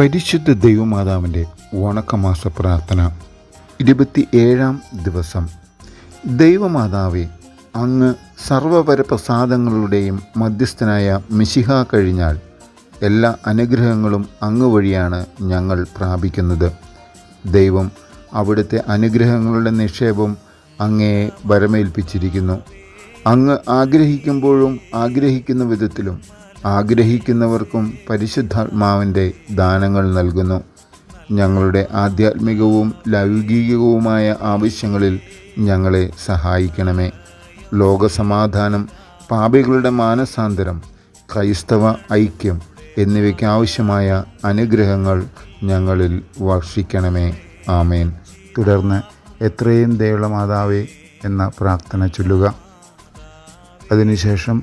പരിശുദ്ധ ദൈവമാതാവിന്റെ ഓണക്കമാസ പ്രാർത്ഥന ഇരുപത്തി ഏഴാം ദിവസം. ദൈവമാതാവെ അങ്ങ് സർവപരപ്രസാദങ്ങളുടെയും മധ്യസ്ഥനായ മിശിഹ കഴിഞ്ഞാൽ എല്ലാ അനുഗ്രഹങ്ങളും അങ്ങ് വഴിയാണ് ഞങ്ങൾ പ്രാപിക്കുന്നത്. ദൈവം അവിടുത്തെ അനുഗ്രഹങ്ങളുടെ നിക്ഷേപം അങ്ങയെ വരമേൽപ്പിച്ചിരിക്കുന്നു. അങ്ങ് ആഗ്രഹിക്കുമ്പോഴും ആഗ്രഹിക്കുന്ന വിധത്തിലും ആഗ്രഹിക്കുന്നവർക്കും പരിശുദ്ധാത്മാവിന്റെ ദാനങ്ങൾ നൽകുന്നു. ഞങ്ങളുടെ ആധ്യാത്മികവും ലൗകികവുമായ ആവശ്യങ്ങളിൽ ഞങ്ങളെ സഹായിക്കണമേ. ലോകസമാധാനം പാപികളുടെ മാനസാന്തരം ക്രൈസ്തവ ഐക്യം എന്നിവയ്ക്ക് ആവശ്യമായ അനുഗ്രഹങ്ങൾ ഞങ്ങളിൽ വർഷിക്കണമേ. ആമേൻ. തുടർന്ന് എത്രയും ദയുള്ള മാതാവേ എന്ന പ്രാർത്ഥന ചൊല്ലുക. അതിനുശേഷം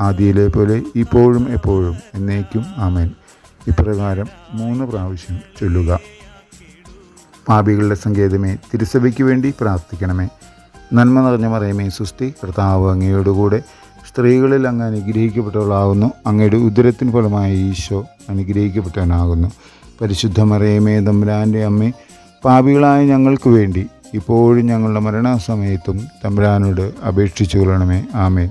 ആദിയിലെ പോലെ ഇപ്പോഴും എപ്പോഴും എന്നേക്കും ആമേൻ. ഇപ്രകാരം മൂന്ന് പ്രാവശ്യം ചൊല്ലുക. പാപികളുടെ സങ്കേതമേ തിരുസഭയ്ക്ക് വേണ്ടി പ്രാർത്ഥിക്കണമേ. നന്മ നിറഞ്ഞ മറിയമേ സുസ്തി കർത്താവ് അങ്ങയോടുകൂടെ സ്ത്രീകളിൽ അങ്ങ് അനുഗ്രഹിക്കപ്പെട്ടവളാകുന്നു അങ്ങയുടെ ഉദരത്തിന് ഫലമായ ഈശോ അനുഗ്രഹിക്കപ്പെട്ടവനാകുന്നു. പരിശുദ്ധ മറിയമേ തമ്പുരാന്റെ അമ്മ പാപികളായ ഞങ്ങൾക്ക് വേണ്ടി ഇപ്പോഴും ഞങ്ങളുടെ മരണസമയത്തും തമ്പുരാനോട് അപേക്ഷിച്ചു കൊള്ളണമേ ആമേൻ.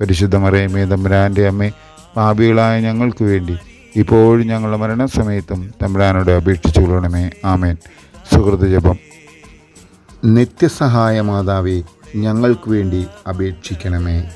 പരിശുദ്ധ മറിയമേ തമ്പുരാന്റെ അമ്മേ പാപികളായ ഞങ്ങൾക്ക് വേണ്ടി ഇപ്പോഴും ഞങ്ങളുടെ മരണസമയത്തും തമ്പുരാനോട് അപേക്ഷിച്ചു കൊള്ളണമേ. ആമേൻ. സുഹൃത്ത് ജപം. നിത്യസഹായ മാതാവേ ഞങ്ങൾക്ക് വേണ്ടി അപേക്ഷിക്കണമേ.